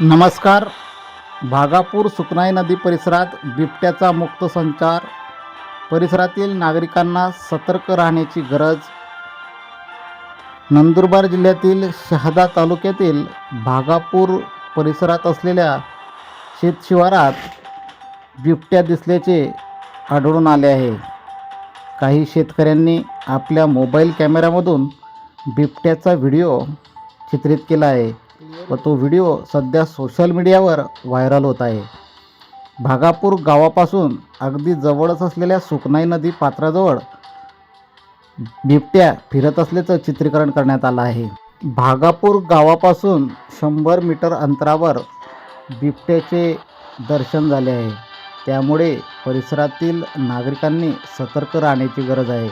नमस्कार. भागापूर सुकनाई नदी परिसरात बिबट्याचा मुक्त संचार. परिसरातील नागरिकांना सतर्क राहण्याची गरज. नंदुरबार जिल्ह्यातील शहादा तालुक्यातील भागापूर परिसरात असलेल्या शेतशिवारात बिबट्या दिसल्याचे आढळून आले आहे. काही शेतकऱ्यांनी आपल्या मोबाईल कॅमेऱ्यामधून बिबट्याचा व्हिडिओ चित्रित केला आहे. व तो व्हिडिओ सध्या सोशल मीडियावर व्हायरल होत आहे. भागापूर गावापासून अगदी जवळच असलेल्या सुकनाई नदी पात्राजवळ बिबट्या फिरत असल्याचं चित्रीकरण करण्यात आलं आहे. भागापूर गावापासून शंभर मीटर अंतरावर बिबट्याचे दर्शन झाले आहे. त्यामुळे परिसरातील नागरिकांनी सतर्क राहण्याची गरज आहे.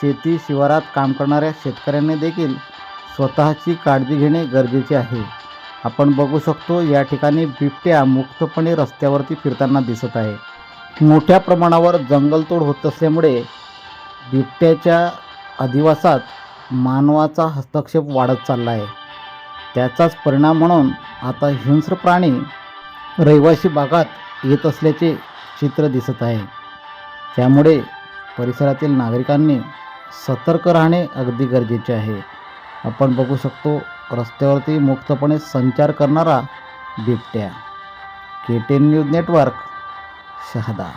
शेती शिवारात काम करणाऱ्या शेतकऱ्यांनी देखील स्वतःची काळजी घेणे गरजेचे आहे. आपण बघू शकतो या ठिकाणी बिबट्या मुक्तपणे रस्त्यावरती फिरताना दिसत आहे. मोठ्या प्रमाणावर जंगलतोड होत असल्यामुळे बिबट्याच्या अधिवासात मानवाचा हस्तक्षेप वाढत चालला आहे. त्याचाच परिणाम म्हणून आता हिंस्र प्राणी रहिवासी भागात येत असल्याचे चित्र दिसत आहे. त्यामुळे परिसरातील नागरिकांनी सतर्क राहणे अगदी गरजेचे आहे. आपण बघू शकतो रस्त्यावरती मुक्तपणे संचार करणारा बिबट्या. K ten news network Shahada.